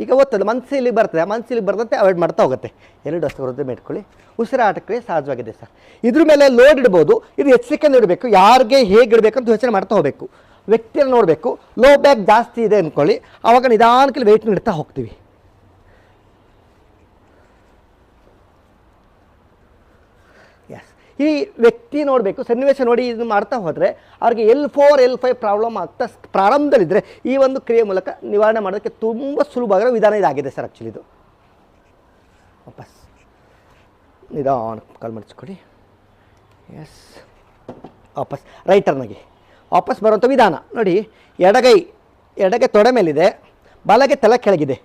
ಈಗ ಒತ್ತದು ಮನಸ್ಸಿಲ್ಲಿ ಬರ್ತದೆ, ಆ ಮನಸ್ಸಿಲ್ಲಿ ಬರ್ತದೆ ಅವಾಯ್ಡ್ ಮಾಡ್ತಾ ಹೋಗುತ್ತೆ. ಎರಡು ಅಷ್ಟು ವೃದ್ಧಿ ಇಟ್ಕೊಳ್ಳಿ ಉಸಿರಾಟಕ್ಕೆ ಸಹಜವಾಗಿದೆ ಸರ್. ಇದ್ರ ಮೇಲೆ ಲೋಡ್ ಇಡ್ಬೋದು. ಇದು ಎಚ್ಚರಿಕೆಯಿಂದ ಇಡಬೇಕು. ಯಾರಿಗೆ ಹೇಗೆ ಇಡಬೇಕು ಅಂತ ಯೋಚನೆ ಮಾಡ್ತಾ ಹೋಗಬೇಕು. ವ್ಯಕ್ತಿಯನ್ನು ನೋಡಬೇಕು. ಲೋ ಬ್ಯಾಕ್ ಜಾಸ್ತಿ ಇದೆ ಅಂದ್ಕೊಳ್ಳಿ. ಆವಾಗ ನಿಧಾನಕ್ಕೆ ವೆಯ್ಟ್ ಇಡ್ತಾ ಹೋಗ್ತೀವಿ ಎಸ್ ಈ ವ್ಯಕ್ತಿ ನೋಡಬೇಕು, ಸನ್ನಿವೇಶ ನೋಡಿ ಇದು ಮಾಡ್ತಾ ಹೋದರೆ ಅವ್ರಿಗೆ L four, L five problem ಆಗ್ತಾ ಪ್ರಾರಂಭದಲ್ಲಿದ್ದರೆ ಈ ಒಂದು ಕ್ರಿಯೆ ಮೂಲಕ ನಿವಾರಣೆ ಮಾಡೋದಕ್ಕೆ ತುಂಬ ಆಗಿರೋ ವಿಧಾನ ಇದಾಗಿದೆ ಸರ್ ಆ್ಯಕ್ಚುಲಿ ಇದು. ವಾಪಸ್. ನಿಧಾನ ಕಾಲ್ ಮಾಡಿಸ್ಕೊಡಿ ಎಸ್ ವಾಪಸ್. ರೈಟರ್ನಾಗಿ ಟರ್ನಾಗಿ ವಾಪಸ್ ಬರುವಂಥ ವಿಧಾನ. ನೋಡಿ, ಎಡಗೈ ಎಡಗೈ ತೊಡೆ ಮೇಲಿದೆ, ಬಲಗೆ ತಲೆ ಕೆಳಗಿದೆ.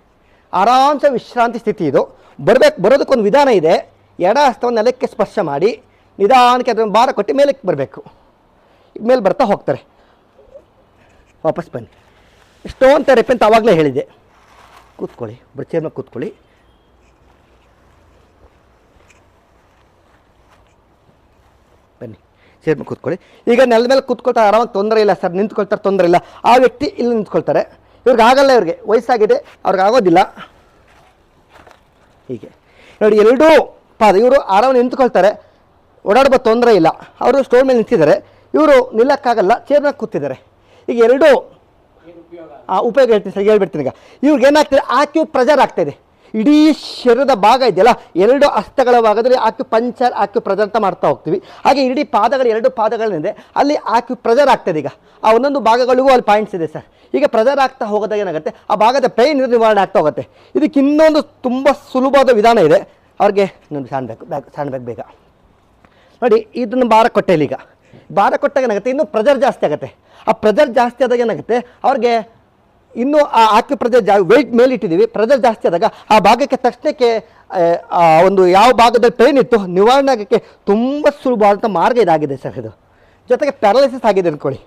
ಆರಾಮ್ಸೆ ವಿಶ್ರಾಂತಿ ಸ್ಥಿತಿ ಇದು. ಬರಬೇಕು, ಬರೋದಕ್ಕೊಂದು ವಿಧಾನ ಇದೆ. ಎಡ ಹಸ್ತವನ್ನು ನೆಲಕ್ಕೆ ಸ್ಪರ್ಶ ಮಾಡಿ ನಿಧಾನಕ್ಕೆ ಅದನ್ನು ಭಾರ ಕೊಟ್ಟು ಮೇಲಕ್ಕೆ ಬರಬೇಕು. ಮೇಲೆ ಬರ್ತಾ ಹೋಗ್ತಾರೆ. ವಾಪಸ್ ಬನ್ನಿ. ಸ್ಟೋನ್ ಥೆರಪಿ ಅಂತ ಆವಾಗಲೇ ಹೇಳಿದೆ. ಕೂತ್ಕೊಳ್ಳಿ ಒಬ್ಬರು ಮೇಲೆ ಕೂತ್ಕೊಳ್ಳಿ. ಬನ್ನಿ ಚೇರ್ ಮೇಲೆ ಕೂತ್ಕೊಳ್ಳಿ. ಈಗ ನೆಲದ ಮೇಲೆ ಕೂತ್ಕೊಳ್ತಾ ಆರಾಮಾಗಿ ತೊಂದರೆ ಇಲ್ಲ ಸರ್, ನಿಂತ್ಕೊಳ್ತಾರೆ, ತೊಂದರೆ ಇಲ್ಲ. ಆ ವ್ಯಕ್ತಿ ಇಲ್ಲಿ ನಿಂತ್ಕೊಳ್ತಾರೆ. ಇವ್ರಿಗೆ ಆಗಲ್ಲ ಇವ್ರಿಗೆ, ವಯಸ್ಸಾಗಿದೆ, ಅವ್ರಿಗೆ ಆಗೋದಿಲ್ಲ. ಹೀಗೆ. ನೋಡಿ, ಎರಡೂ ಪಾದ, ಇವರು ಆರಾಮ ನಿಂತ್ಕೊಳ್ತಾರೆ. ಓಡಾಡುವ ತೊಂದರೆ ಇಲ್ಲ. ಅವರು ಸ್ಟೋರ್ ಮೇಲೆ ನಿಂತಿದ್ದಾರೆ. ಇವರು ನಿಲ್ಲಕ್ಕಾಗಲ್ಲ ಚೇರ್ನಾಗ ಕೂತಿದ್ದಾರೆ. ಈಗ ಎರಡೂ ಉಪಯೋಗ ಹೇಳ್ತೀನಿ ಸರ್, ಹೇಳ್ಬಿಡ್ತೀನಿ ಈಗ. ಇವ್ರಿಗೆ ಏನಾಗ್ತದೆ? ಆಕ್ಯೂ ಪ್ರೆಜರ್ ಆಗ್ತಾಯಿದೆ ಇಡೀ ಶರೀರದ ಭಾಗ ಇದೆಯಲ್ಲ, ಎರಡು ಹಸ್ತಗಳ ಭಾಗದಲ್ಲಿ ಆಕ್ಯು ಪಂಚರ್ ಆಕ್ಯು ಪ್ರೆಜರ್ ಅಂತ ಮಾಡ್ತಾ ಹೋಗ್ತೀವಿ. ಹಾಗೆ ಇಡೀ ಪಾದಗಳು, ಎರಡು ಪಾದಗಳನ್ನಿದೆ ಅಲ್ಲಿ ಆಕ್ಯು ಪ್ರೆಜರ್ ಆಗ್ತದೆ ಈಗ. ಆ ಒಂದೊಂದು ಭಾಗಗಳಿಗೂ ಅಲ್ಲಿ ಪಾಯಿಂಟ್ಸ್ ಇದೆ ಸರ್. ಈಗ ಪ್ರೆಜರ್ ಆಗ್ತಾ ಹೋಗೋದಾಗ ಏನಾಗುತ್ತೆ? ಆ ಭಾಗದ ಪೈನ್ ನಿವಾರಣೆ ಆಗ್ತಾ ಹೋಗುತ್ತೆ. ಇದಕ್ಕೆ ಇನ್ನೊಂದು ತುಂಬ ಸುಲಭವಾದ ವಿಧಾನ ಇದೆ. ಅವ್ರಿಗೆ ನಾನು ಸಾಣಬೇಕು ಬ್ಯಾಗ್ ಸಾಣಬೇಕು ಬೇಗ. ನೋಡಿ, ಇದನ್ನು ಭಾರ ಕೊಟ್ಟೆ ಈಗ. ಭಾರ ಕೊಟ್ಟಾಗ ಏನಾಗುತ್ತೆ? ಇನ್ನೂ ಪ್ರೆಜರ್ ಜಾಸ್ತಿ ಆಗುತ್ತೆ. ಆ ಪ್ರೆಜರ್ ಜಾಸ್ತಿ ಆದಾಗ ಏನಾಗುತ್ತೆ? ಅವ್ರಿಗೆ ಇನ್ನೂ ಆ ಆಕ್ಯು ಪ್ರೆಜರ್ ಜಾ ವೆಯ್ಟ್ ಮೇಲೆ ಇಟ್ಟಿದ್ದೀವಿ ಪ್ರೆಜರ್ ಜಾಸ್ತಿ ಆದಾಗ ಆ ಭಾಗಕ್ಕೆ ತಕ್ಷಣಕ್ಕೆ, ಆ ಒಂದು ಯಾವ ಭಾಗದಲ್ಲಿ ಪೇನ್ ಇತ್ತು ನಿವಾರಣೆ ಆಗೋಕ್ಕೆ ತುಂಬ ಸುಲಭವಾದಂಥ ಮಾರ್ಗ ಇದಾಗಿದೆ ಸರ್ ಇದು. ಜೊತೆಗೆ ಪ್ಯಾರಾಲಿಸಿಸ್ ಆಗಿದೆ ಅಂದ್ಕೊಳ್ಳಿ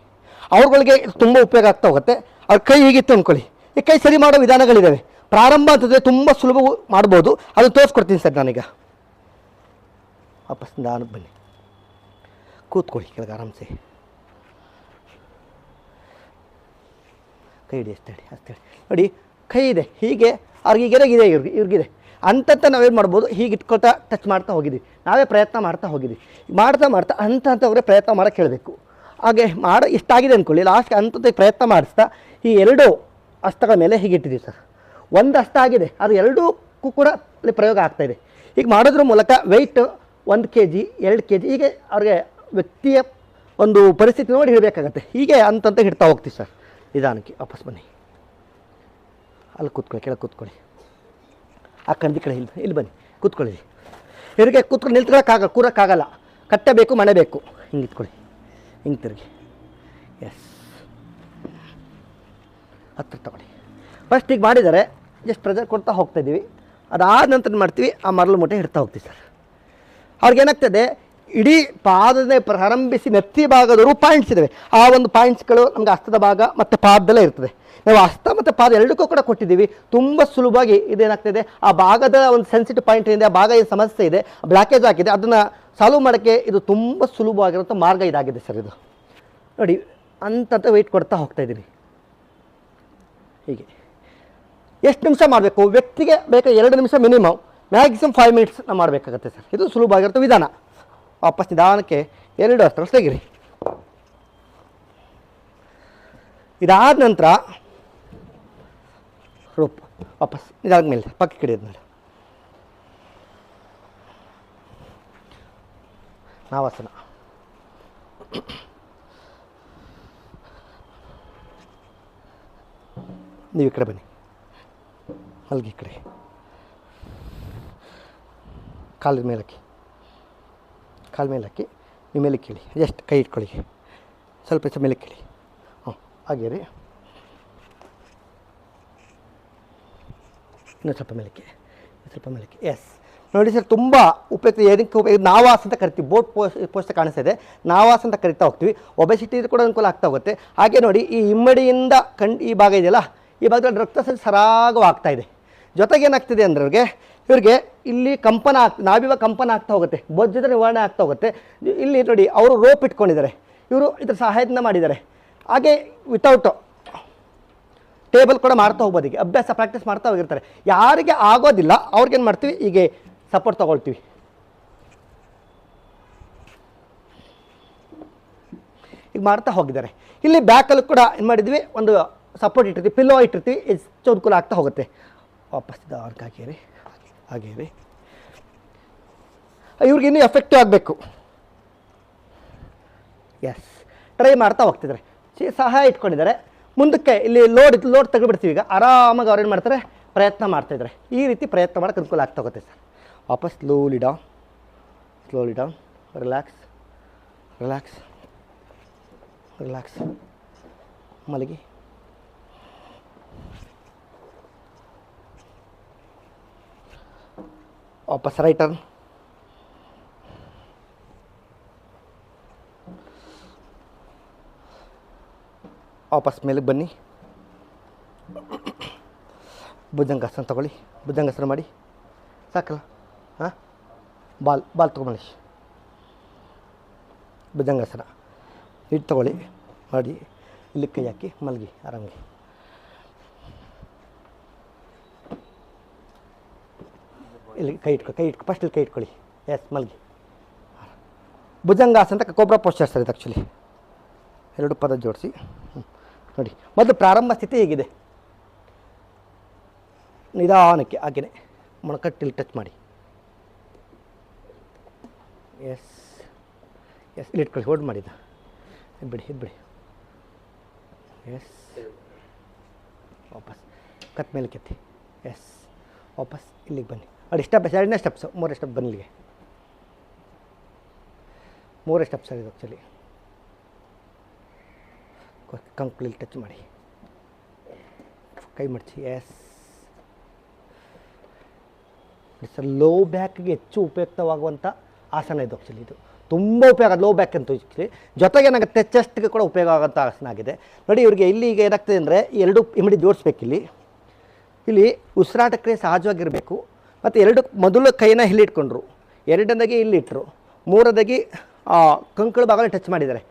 ಅವ್ರುಗಳಿಗೆ ತುಂಬ ಉಪಯೋಗ ಆಗ್ತಾ ಹೋಗುತ್ತೆ. ಅವ್ರ ಕೈ ಹೀಗಿತ್ತು ಅಂದ್ಕೊಳ್ಳಿ ಈ ಕೈ ಸರಿ ಮಾಡೋ ವಿಧಾನಗಳಿದ್ದಾವೆ ಪ್ರಾರಂಭ ಅಂತಂದರೆ ತುಂಬ ಸುಲಭ ಮಾಡ್ಬೋದು. ಅದು ತೋರಿಸ್ಕೊಡ್ತೀನಿ ಸರ್ ನಾನೀಗ. ವಾಪಸ್ ನಾನು ಬನ್ನಿ. ಕೂತ್ಕೊಳ್ಳಿ ಕೆಳಗೆ ಆರಾಮ್ಸೆ. ಕೈ ಹಿಡಿ, ಅಷ್ಟೇ ಅಷ್ಟೇ ನೋಡಿ, ಕೈ ಇದೆ, ಹೀಗೆ, ಅವ್ರಿಗೆ ಹೀಗೆರಗಿದೆ ಇವ್ರಿಗೆ, ಇವ್ರಿಗಿದೆ. ಅಂತಂತ ನಾವೇನು ಮಾಡ್ಬೋದು? ಹೀಗೆ ಇಟ್ಕೊಳ್ತಾ ಟಚ್ ಮಾಡ್ತಾ ಹೋಗಿದ್ದೀವಿ ನಾವೇ ಪ್ರಯತ್ನ ಮಾಡ್ತಾ ಹೋಗಿದ್ದೀವಿ ಮಾಡ್ತಾ ಮಾಡ್ತಾ ಅಂತ ಪ್ರಯತ್ನ ಮಾಡೋಕ್ಕೆ ಹೇಳಬೇಕು. ಹಾಗೆ ಮಾಡೋ, ಇಷ್ಟಾಗಿದೆ ಅಂದ್ಕೊಳ್ಳಿ ಲಾಸ್ಟ್ ಅಂತ ಪ್ರಯತ್ನ ಮಾಡಿಸ್ತಾ, ಈ ಎರಡು ಅಷ್ಟಗಳ ಮೇಲೆ ಹೀಗೆ ಇಟ್ಟಿದ್ದೀವಿ ಸರ್. ಒಂದು ಅಷ್ಟ ಆಗಿದೆ, ಅದು ಎರಡಕ್ಕೂ ಕೂಡ ಅಲ್ಲಿ ಪ್ರಯೋಗ ಆಗ್ತಾಯಿದೆ ಈಗ ಮಾಡೋದ್ರ ಮೂಲಕ ವೆಯ್ಟ್ ಒಂದು ಕೆ ಜಿ ಎರಡು ಕೆ ಜಿ ಹೀಗೆ ಅವ್ರಿಗೆ ವ್ಯಕ್ತಿಯ ಒಂದು ಪರಿಸ್ಥಿತಿ ನೋಡಿ ಹೇಳಬೇಕಾಗತ್ತೆ ಹೀಗೆ ಅಂತಂತ ಹಿಡ್ತಾ ಹೋಗ್ತೀವಿ ಸರ್. ನಿಧಾನಕ್ಕೆ ವಾಪಸ್ ಬನ್ನಿ. ಅಲ್ಲಿ ಕೂತ್ಕೊಳ್ಳಿ, ಕೆಳಗೆ ಕೂತ್ಕೊಳ್ಳಿ. ಆ ಕಂದಿ ಕಡೆ ಇಲ್ಲಿ ಇಲ್ಲಿ ಬನ್ನಿ. ಕೂತ್ಕೊಳ್ಳಿ. ಹೆರಿಗೆ ಕೂತ್ಕೊಂಡು ನಿಲ್ತ್ಕೊಳ್ಳೋಕ್ಕಾಗ ಕೂರೋಕ್ಕಾಗಲ್ಲ. ಕಟ್ಟಬೇಕು ಮನೆ ಬೇಕು ಹಿಂಗೆ ಇಟ್ಕೊಳ್ಳಿ ಹಿಂಗೆ ತಿರುಗಿ. ಎಸ್ ಹತ್ರ ತಗೊಳ್ಳಿ. ಫಸ್ಟ್ ಈಗ ಮಾಡಿದರೆ ಜಸ್ಟ್ ಪ್ರೆಜರ್ ಕೊಡ್ತಾ ಹೋಗ್ತಾಯಿದ್ದೀವಿ ಅದಾದ ನಂತರ ಮಾಡ್ತೀವಿ. ಆ ಮರಳು ಮೂಟೆ ಹಿಡ್ತಾ ಹೋಗ್ತೀವಿ ಸರ್. ಅವ್ರಿಗೇನಾಗ್ತದೆ? ಇಡೀ ಪಾದದ ಪ್ರಾರಂಭಿಸಿ ನೆತ್ತಿ ಭಾಗದವರು ಪಾಯಿಂಟ್ಸ್ ಇದ್ದಾವೆ ಆ ಒಂದು ಪಾಯಿಂಟ್ಸ್ಗಳು ನಮಗೆ ಹಸ್ತದ ಭಾಗ ಮತ್ತು ಪಾದದಲ್ಲೇ ಇರ್ತದೆ. ನಾವು ಹಸ್ತ ಮತ್ತು ಪಾದ ಎರಡಕ್ಕೂ ಕೂಡ ಕೊಟ್ಟಿದ್ದೀವಿ. ತುಂಬ ಸುಲಭವಾಗಿ ಇದೇನಾಗ್ತದೆ? ಆ ಭಾಗದ ಒಂದು ಸೆನ್ಸಿಟಿವ್ ಪಾಯಿಂಟ್ ಆ ಭಾಗ ಏನು ಸಮಸ್ಯೆ ಇದೆ ಬ್ಲಾಕೇಜ್ ಆಗಿದೆ ಅದನ್ನು ಸಾಲ್ವ್ ಮಾಡೋಕ್ಕೆ ಇದು ತುಂಬ ಸುಲಭವಾಗಿರುವಂಥ ಮಾರ್ಗ ಇದಾಗಿದೆ ಸರ್ ಇದು. ನೋಡಿ ಅಂಥದ್ದು ವೆಯ್ಟ್ ಕೊಡ್ತಾ ಹೋಗ್ತಾ ಇದ್ದೀವಿ. ಹೀಗೆ. ಎಷ್ಟು ನಿಮಿಷ ಮಾಡಬೇಕು? ವ್ಯಕ್ತಿಗೆ ಬೇಕಾ ಎರಡು ನಿಮಿಷ ಮಿನಿಮಮ್ ಮ್ಯಾಕ್ಸಿಮಮ್ ಫೈವ್ ಮಿನಿಟ್ಸ್ ನಾವು ಮಾಡಬೇಕಾಗತ್ತೆ ಸರ್. ಇದು ಸುಲಭವಾಗಿರುತ್ತೆ ವಿಧಾನ. ವಾಪಸ್ ನಿಧಾನಕ್ಕೆ ಎರಡು ತೆಗಿರಿ. ಇದಾದ ನಂತರ ರೂಪ್, ವಾಪಸ್ ಇದಾದ ಮೇಲೆ ಪಕ್ಕ ಕಡಿಯೋದು ಮೇಲೆ. ನಾವಾಸನ. ನೀವು ಈ ಕಡೆ ಬನ್ನಿ. ಅಲ್ಲಿಗೆ ಈ ಕಡೆ. ಕಾಲಿನ ಮೇಲೆ ಹಾಕಿ ಕಾಲು ಮೇಲೆ ಹಾಕಿ ನಿಮ್ಮ ಮೇಲೆ ಕೇಳಿ. ಜಸ್ಟ್ ಕೈ ಇಟ್ಕೊಳ್ಳಿ. ಸ್ವಲ್ಪ ಹೆಚ್ಚು ಮೇಲೆ ಕೇಳಿ. ಹ್ಞೂ, ಹಾಗೆ ರೀ. ಇನ್ನೂ ಸ್ವಲ್ಪ ಮೇಲಕ್ಕೆ ಸ್ವಲ್ಪ ಮೇಲಕ್ಕೆ ಎಸ್ ನೋಡಿ ಸರ್, ತುಂಬ ಉಪಯುಕ್ತ ಏನಕ್ಕೆ ಉಪಯೋಗ ನಾವಾಸ್ ಅಂತ ಕರಿತೀವಿ. ಬೋಟ್ ಪೋಸ್, ಪೋಸ್ಟ್ ಕಾಣಿಸ್ತಾ ಇದೆ. ನಾವಾಸ್ ಅಂತ ಕರಿತಾ ಹೋಗ್ತೀವಿ. ಒಬೆಸಿಟಿ ಕೂಡ ಅನುಕೂಲ ಆಗ್ತಾ ಹೋಗುತ್ತೆ. ಹಾಗೆ ನೋಡಿ, ಈ ಹಿಮ್ಮಡಿಯಿಂದ ಕಣ್ ಈ ಭಾಗ ಇದೆಯಲ್ಲ, ಈ ಭಾಗದಲ್ಲಿ ರಕ್ತ ಸರಿ ಸರಾಗವಾಗ್ತಾ ಇದೆ. ಜೊತೆಗೆ ಏನಾಗ್ತಿದೆ ಅಂದ್ರೆ ಅವ್ರಿಗೆ ಇವ್ರಿಗೆ ಇಲ್ಲಿ ಕಂಪನ ಆಗ್, ನಾವಿವ ಕಂಪನ ಆಗ್ತಾ ಹೋಗುತ್ತೆ ಬೊಜ್ಜದ ನಿವಾರಣೆ ಆಗ್ತಾ ಹೋಗುತ್ತೆ. ಇಲ್ಲಿ ನೋಡಿ, ಅವರು ರೋಪ್ ಇಟ್ಕೊಂಡಿದ್ದಾರೆ, ಇವರು ಇದ್ರ ಸಹಾಯದಿಂದ ಮಾಡಿದ್ದಾರೆ. ಹಾಗೆ ವಿತೌಟ್ ಟೇಬಲ್ ಕೂಡ ಮಾಡ್ತಾ ಹೋಗ್ಬೋದು ಈಗ ಅಭ್ಯಾಸ ಪ್ರಾಕ್ಟೀಸ್ ಮಾಡ್ತಾ ಹೋಗಿರ್ತಾರೆ. ಯಾರಿಗೆ ಆಗೋದಿಲ್ಲ, ಅವ್ರಿಗೇನು ಮಾಡ್ತೀವಿ, ಹೀಗೆ ಸಪೋರ್ಟ್ ತೊಗೊಳ್ತೀವಿ. ಈಗ ಮಾಡ್ತಾ ಹೋಗಿದ್ದಾರೆ. ಇಲ್ಲಿ ಬ್ಯಾಕಲ್ಲೂ ಕೂಡ ಏನು ಮಾಡಿದ್ವಿ, ಒಂದು ಸಪೋರ್ಟ್ ಇಟ್ಟಿರ್ತೀವಿ ಪಿಲ್ಲೋ ಇಟ್ಟಿರ್ತೀವಿ ಹೆಚ್ಚು ಅನುಕೂಲ ಆಗ್ತಾ ಹೋಗುತ್ತೆ. ವಾಪಸ್ ಅವ್ರಿಗೆ ಹಾಕಿರಿ ಹಾಗೆ ಹಾಗೆ ರೀ ಇವ್ರಿಗೆ ಇನ್ನೂ ಎಫೆಕ್ಟಿವ್ ಆಗಬೇಕು. ಎಸ್ ಟ್ರೈ ಮಾಡ್ತಾ ಹೋಗ್ತಿದ್ದಾರೆ. ಚಿ ಸಹಾಯ ಇಟ್ಕೊಂಡಿದ್ದಾರೆ. ಮುಂದಕ್ಕೆ ಇಲ್ಲಿ ಲೋಡ್ ಇತ್ತು ಲೋಡ್ ತೆಗೆದುಬಿಡ್ತೀವಿ ಈಗ. ಆರಾಮಾಗಿ ಅವ್ರು ಮಾಡ್ತಾರೆ? ಪ್ರಯತ್ನ ಮಾಡ್ತಾಯಿದ್ದಾರೆ ಈ ರೀತಿ ಪ್ರಯತ್ನ ಮಾಡೋಕ್ಕೆ ಅನುಕೂಲ ಆಗ್ತಾ ಹೋಗುತ್ತೆ ಸರ್. ವಾಪಸ್ slowly down slowly down relax relax relax ಮಲಗಿ. ವಾಪಸ್ ರೈಟರ್ ವಾಪಸ್ ಮೇಲಕ್ಕೆ ಬನ್ನಿ ಭುಜಂಗಾಸನ ತಗೊಳ್ಳಿ ಭುಜಂಗಾಸನ ಮಾಡಿ ಸಾಕಲ್ಲ ಹಾಂ ಬಾಲ್ ಬಾಲ್ ತೊಗೊಂಬಳಿ ಭುಜಂಗಾಸನ ಇಟ್ಟು ತಗೊಳ್ಳಿ ಮಾಡಿ ಇಲ್ಲಿ ಕೈ ಹಾಕಿ ಮಲಗಿ ಆರಾಮಾಗಿ ಇಲ್ಲಿ ಕೈ ಇಟ್ಕೊ ಕೈ ಇಟ್ಕೊ ಫಸ್ಟ್ ಇಲ್ಲಿ ಕೈ ಇಟ್ಕೊಳ್ಳಿ. ಎಸ್ ಮಲ್ಗಿ. ಭುಜಂಗಾಸ ಅಂತ ಕೊಬ್ರ ಪೋಸ್ಚರ್ ಸರ್ ಇದು ಆ್ಯಕ್ಚುಲಿ ಎರಡು ಪದ ಜೋಡಿಸಿ. ನೋಡಿ, ಮೊದಲು ಪ್ರಾರಂಭ ಸ್ಥಿತಿ ಹೇಗಿದೆ? ನಿಧಾನಕ್ಕೆ ಹಾಗೆಯೇ ಮೊಣಕಟ್ಟಿಲ್ಲಿ ಟಚ್ ಮಾಡಿ. ಎಸ್ ಎಸ್ ಇಲ್ಲಿ ಇಟ್ಕೊಳ್ಳಿ ಹೋಲ್ಡ್ ಮಾಡಿದ ಬಿಡಿ ಇದ್ಬಿಡಿ ಎಸ್ ವಾಪಸ್. ಕತ್ ಮೇಲೆ ಕೆತ್ತಿ. ಎಸ್ ವಾಪಸ್ ಇಲ್ಲಿಗೆ ಬನ್ನಿ. ಅಡಿ ಸ್ಟೆಪ್ ಎರಡನೇ ಸ್ಟೆಪ್ಸ್ ಮೂರನೇ ಸ್ಟೆಪ್ ಇಲ್ಲಿಗೆ ಮೂರೇ ಸ್ಟೆಪ್ಸ್ ಇದು ಆ್ಯಕ್ಚುಲಿ ಕಂಪ್ಲೀಟ್ ಟಚ್ ಮಾಡಿ. ಕೈ ಮಡಚಿ ಎಸ್ ಸರ್ ಲೋ ಬ್ಯಾಕ್ಗೆ ಹೆಚ್ಚು ಉಪಯುಕ್ತವಾಗುವಂಥ ಆಸನ ಇದು ಆ್ಯಕ್ಚುಲಿ ಇದು. ತುಂಬ ಉಪಯೋಗ ಲೋ ಬ್ಯಾಕ್ ಅಂತ ಆ್ಯಕ್ಚುಲಿ ಜೊತೆಗೆ ಏನಾಗುತ್ತೆ ಚೆಸ್ಟ್ಗೆ ಕೂಡ ಉಪಯೋಗ ಆಗೋಂಥ ಆಸನ ಆಗಿದೆ. ನೋಡಿ ಇವರಿಗೆ ಇಲ್ಲಿ ಈಗ ಏನಾಗ್ತದೆ ಅಂದರೆ ಎರಡು ಇಮಿಡಿ ಜೋಡಿಸ್ಬೇಕು ಇಲ್ಲಿ. ಇಲ್ಲಿ ಉಸಿರಾಟಕ್ಕೆ ಸಹಜವಾಗಿರಬೇಕು. ಮತ್ತು ಎರಡು ಮೊದಲು ಕೈನ ಇಲ್ಲಿಟ್ಕೊಂಡ್ರು ಎರಡನೇದಾಗಿ ಇಲ್ಲಿಟ್ಟರು ಮೂರನೇದಾಗಿ ಕಂಕಳ ಭಾಗದಲ್ಲಿ ಟಚ್ ಮಾಡಿದ್ದಾರೆ.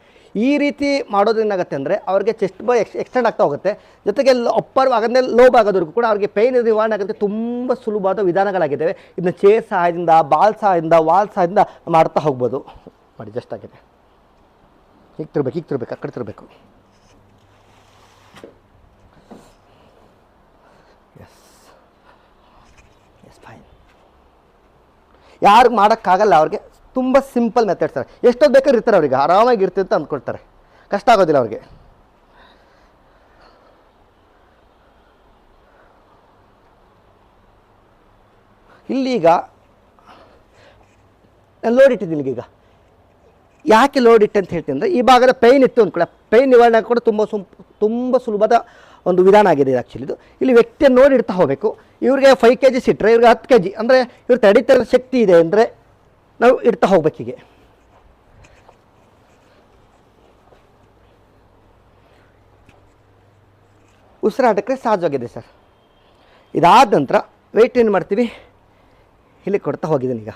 ಈ ರೀತಿ ಮಾಡೋದೇನಾಗುತ್ತೆ ಅಂದರೆ ಅವ್ರಿಗೆ ಚೆಸ್ಟ್ ಬೈ ಎಕ್ಸ್ ಎಕ್ಸ್ಟೆಂಡ್ ಆಗ್ತಾ ಹೋಗುತ್ತೆ. ಜೊತೆಗೆ ಅಪ್ಪರ್ ಭಾಗದಿಂದ ಲೋ ಭಾಗದವರೆಗೂ ಕೂಡ ಅವ್ರಿಗೆ ಪೈನ್ ನಿವಾರಣೆ ಆಗುತ್ತೆ ತುಂಬ ಸುಲಭವಾದ ವಿಧಾನಗಳಾಗಿದ್ದಾವೆ. ಇದನ್ನ ಚೇರ್ ಸಹಾಯದಿಂದ, ಬಾಲ್ ಸಹಾಯದಿಂದ ವಾಲ್ ಸಹಾಯದಿಂದ ಮಾಡ್ತಾ ಹೋಗ್ಬೋದು. ಮಾಡಿ ಜಸ್ಟ್ ಆಗಿದೆ ಹೀಗೆ ತಿರ್ಬೇಕು ಹೀಗೆ ತಿರ್ಬೇಕು, ಆ ಕಡೆ ತಿರ್ಬೇಕು. ಎಸ್ ಯಾರು ಮಾಡೋಕ್ಕಾಗಲ್ಲ ಅವ್ರಿಗೆ. ತುಂಬ ಸಿಂಪಲ್ ಮೆಥಡ್ ಸರ್. ಎಷ್ಟೊತ್ತು ಬೇಕಾದ್ರೆ ಇರ್ತಾರೆ ಅವ್ರಿಗೆ. ಆರಾಮಾಗಿ ಇರ್ತೀವಿ ಅಂತ ಅಂದ್ಕೊಳ್ತಾರೆ. ಕಷ್ಟ ಆಗೋದಿಲ್ಲ ಅವ್ರಿಗೆ. ಇಲ್ಲೀಗ ಲೋಡ್ ಇಟ್ಟಿದ್ದೀನಿ ಈಗ ಯಾಕೆ ಲೋಡ್ ಇಟ್ಟೆ ಅಂತ ಹೇಳ್ತೀನಿ ಅಂದರೆ, ಈ ಭಾಗದ ಪೈನ್ ಇತ್ತು ಅಂದ್ಕೊಳ್ಳ. ಪೈನ್ ನಿವಾರಣೆ ಕೂಡ ತುಂಬ ಸುಮ್, ತುಂಬ ಸುಲಭದ ಒಂದು ವಿಧಾನ ಆಗಿದೆ ಇದು ಆ್ಯಕ್ಚುಲಿ ಇದು. ಇಲ್ಲಿ ವ್ಯಕ್ತಿಯನ್ನು ನೋಡಿ ಇಡ್ತಾ ಹೋಗಬೇಕು. ಇವ್ರಿಗೆ ಫೈವ್ ಕೆ ಜಿಸ್ ಇಟ್ಟರೆ ಇವ್ರಿಗೆ ಹತ್ತು ಕೆ ಜಿ ಅಂದರೆ ಇವ್ರು ತಡಿತರ ಶಕ್ತಿ ಇದೆ ಅಂದರೆ ನಾವು ಇಡ್ತಾ ಹೋಗ್ಬೇಕು ಹೀಗೆ. ಉಸಿರಾಟಕ್ಕೆ ಸಹಜವಾಗಿದೆ ಸರ್. ಇದಾದ ನಂತರ ವೆಯ್ಟ್ ಏನು ಮಾಡ್ತೀವಿ? ಇಲ್ಲಿ ಕೊಡ್ತಾ ಹೋಗಿದ್ದೀನಿ ಈಗ.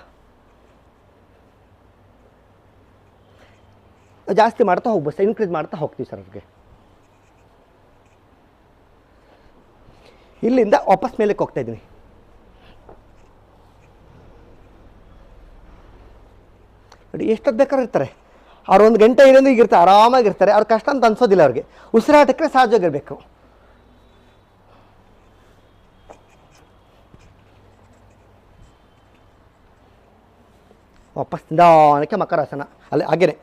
ಜಾಸ್ತಿ ಮಾಡ್ತಾ ಹೋಗ್ಬೋದು ಸರ್ ಇನ್ಕ್ರೀಸ್ ಮಾಡ್ತಾ ಹೋಗ್ತೀವಿ ಸರ್ ಅವ್ರಿಗೆ. ಇಲ್ಲಿಂದ ವಾಪಸ್ ಮೇಲಕ್ಕೆ ಹೋಗ್ತಾ ಇದ್ದೀನಿ ನೋಡಿ, ಎಷ್ಟೊತ್ತು ಬೇಕಾದ್ರೂ ಇರ್ತಾರೆ. ಅವ್ರು ಒಂದು ಗಂಟೆ ಇರೋದು ಈಗ ಇರ್ತಾರೆ ಆರಾಮಾಗಿರ್ತಾರೆ ಅವ್ರ ಕಷ್ಟ ಅಂತ ಅನ್ಸೋದಿಲ್ಲ ಅವ್ರಿಗೆ. ಉಸಿರಾಟಕ್ಕೆ ಸಹಜವಾಗಿರಬೇಕು ವಾಪಸ್ ನಿಧಾನಕ್ಕೆ ಮಕರಾಸನ. ಅಲ್ಲಿ ಹಾಗೇನೆ.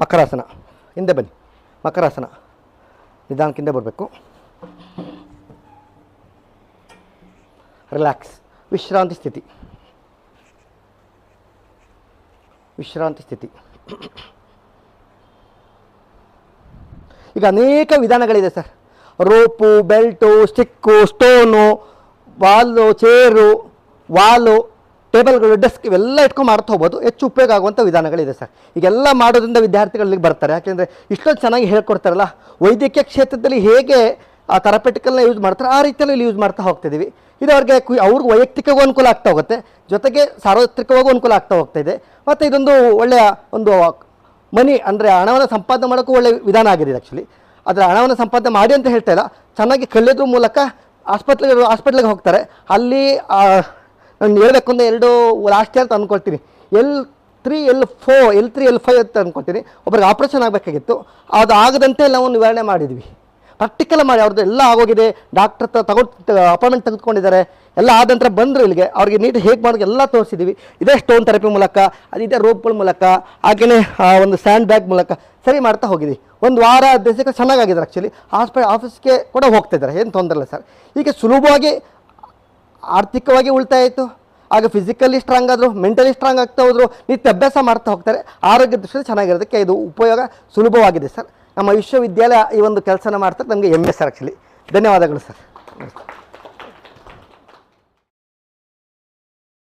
ಮಕರಾಸನ. ಹಿಂದೆ ಬನ್ನಿ. ಮಕರಾಸನ. ನಿಧಾನಕ್ಕೆ ಹಿಂದೆ ಬರಬೇಕು. ರಿಲ್ಯಾಕ್ಸ್ ವಿಶ್ರಾಂತಿ ಸ್ಥಿತಿ. ವಿಶ್ರಾಂತಿ ಸ್ಥಿತಿ. ಈಗ ಅನೇಕ ವಿಧಾನಗಳಿದೆ sir. Rope, belt, stick, stone, wall, chair, wall, ಟೇಬಲ್ಗಳು, desk ಇವೆಲ್ಲ ಇಟ್ಕೊಂಡು ಮಾಡ್ತಾ ಹೋಗ್ಬೋದು. ಹೆಚ್ಚು ಉಪಯೋಗ ಆಗುವಂಥ ವಿಧಾನಗಳಿದೆ ಸರ್. ಈಗೆಲ್ಲ ಮಾಡೋದ್ರಿಂದ ವಿದ್ಯಾರ್ಥಿಗಳಿಗೆ ಬರ್ತಾರೆ. ಯಾಕೆಂದರೆ ಇಷ್ಟೊಂದು ಚೆನ್ನಾಗಿ ಹೇಳ್ಕೊಡ್ತಾರಲ್ಲ. ವೈದ್ಯಕೀಯ ಕ್ಷೇತ್ರದಲ್ಲಿ ಹೇಗೆ ಆ ಥೆರಪೆಟಿಕಲ್ನ ಯೂಸ್ ಮಾಡ್ತಾರೆ, ಆ ರೀತಿಯಲ್ಲಿ ಇಲ್ಲಿ ಯೂಸ್ ಮಾಡ್ತಾ ಹೋಗ್ತಿದ್ದೀವಿ ಇದು ಅವ್ರಿಗೆ ಅವ್ರಿಗೆ ವೈಯಕ್ತಿಕವಾಗೂ ಅನುಕೂಲ ಆಗ್ತಾ ಹೋಗುತ್ತೆ. ಜೊತೆಗೆ ಸಾರ್ವತ್ರಿಕವಾಗೂ ಅನುಕೂಲ ಆಗ್ತಾ ಹೋಗ್ತಾ ಇದೆ. ಮತ್ತು ಇದೊಂದು ಒಳ್ಳೆಯ ಒಂದು ಮನಿ ಅಂದರೆ ಹಣವನ್ನು ಸಂಪಾದನೆ ಮಾಡೋಕ್ಕೂ ಒಳ್ಳೆಯ ವಿಧಾನ ಆಗಿದೆ ಆ್ಯಕ್ಚುಲಿ ಆದರೆ ಹಣವನ್ನು ಸಂಪಾದನೆ ಮಾಡಿ ಅಂತ ಹೇಳ್ತಾ ಇಲ್ಲ. ಚೆನ್ನಾಗಿ ಕಲಿಯೋದ್ರ ಮೂಲಕ ಆಸ್ಪತ್ರೆಗೆ ಹಾಸ್ಪಿಟ್ಲಿಗೆ ಹೋಗ್ತಾರೆ. ಅಲ್ಲಿ ನಾನು ಹೇಳಬೇಕು ಅಂದರೆ ಎರಡು ಲಾಸ್ಟ್ ಇಯರ್ ಅಂತ ಅಂದ್ಕೊಳ್ತೀನಿ L three L four L three L five ಅಂತ ಅಂದ್ಕೊಳ್ತೀನಿ ಒಬ್ಬರಿಗೆ ಆಪ್ರೇಷನ್ ಆಗಬೇಕಾಗಿತ್ತು. ಅದು ಆಗದಂತೆ ನಾವು ನಿವಾರಣೆ ಮಾಡಿದ್ವಿ. ಪ್ರಾಕ್ಟಿಕಲ್ ಮಾಡಿ, ಅವ್ರದ್ದು ಎಲ್ಲ ಆಗೋಗಿದೆ. ಡಾಕ್ಟರ್ ಹತ್ರ ತಗೊಂಡು ಅಪಾಯಿಂಟ್ಮೆಂಟ್ ತೆಗೆದುಕೊಂಡಿದ್ದಾರೆ. ಎಲ್ಲ ಆದ ನಂತರ ಬಂದರು ಇಲ್ಲಿಗೆ. ಅವ್ರಿಗೆ ನೀಟ್ ಹೇಗೆ ಮಾಡೋದು ಎಲ್ಲ ತೋರಿಸಿದ್ದೀವಿ ಇದೇ ಸ್ಟೋನ್ ಥೆರಪಿ ಮೂಲಕ ಅದಿದೆ ರೋಪ್ಗಳ ಮೂಲಕ ಹಾಗೆಯೇ ಒಂದು ಸ್ಯಾಂಡ್ ಬ್ಯಾಗ್ ಮೂಲಕ ಸರಿ ಮಾಡ್ತಾ ಹೋಗಿದ್ವಿ. ಒಂದು ವಾರ ದೇಶಕ್ಕೆ ಚೆನ್ನಾಗಾಗಿದ್ದಾರೆ ಆ್ಯಕ್ಚುಲಿ ಹಾಸ್ಪಿಟಲ್ ಆಫೀಸ್ಗೆ ಕೂಡ ಹೋಗ್ತಾ ಇದ್ದಾರೆ. ಏನು ತೊಂದರೆ ಇಲ್ಲ ಸರ್. ಹೀಗೆ ಸುಲಭವಾಗಿ, ಆರ್ಥಿಕವಾಗಿ ಉಳಿತಾಯ ಆಯಿತು ಆಗ ಫಿಸಿಕಲಿ ಸ್ಟ್ರಾಂಗ್ ಆದರು ಮೆಂಟಲಿ ಸ್ಟ್ರಾಂಗ್ ಆಗ್ತಾ ಹೋದರು. ನಿತ್ಯ ಅಭ್ಯಾಸ ಮಾಡ್ತಾ ಹೋಗ್ತಾರೆ. ಆರೋಗ್ಯ ದೃಷ್ಟಿಯಲ್ಲಿ ಚೆನ್ನಾಗಿರೋದಕ್ಕೆ ಇದು ಉಪಯೋಗ ಸುಲಭವಾಗಿದೆ ಸರ್. ನಮ್ಮ ವಿಶ್ವವಿದ್ಯಾಲಯ ಈ ಒಂದು ಕೆಲಸನ ಮಾಡ್ತಾರೆ ನಮಗೆ ಹೆಮ್ಮೆ ಸರ್ ಆ್ಯಕ್ಚುಲಿ ಧನ್ಯವಾದಗಳು ಸರ್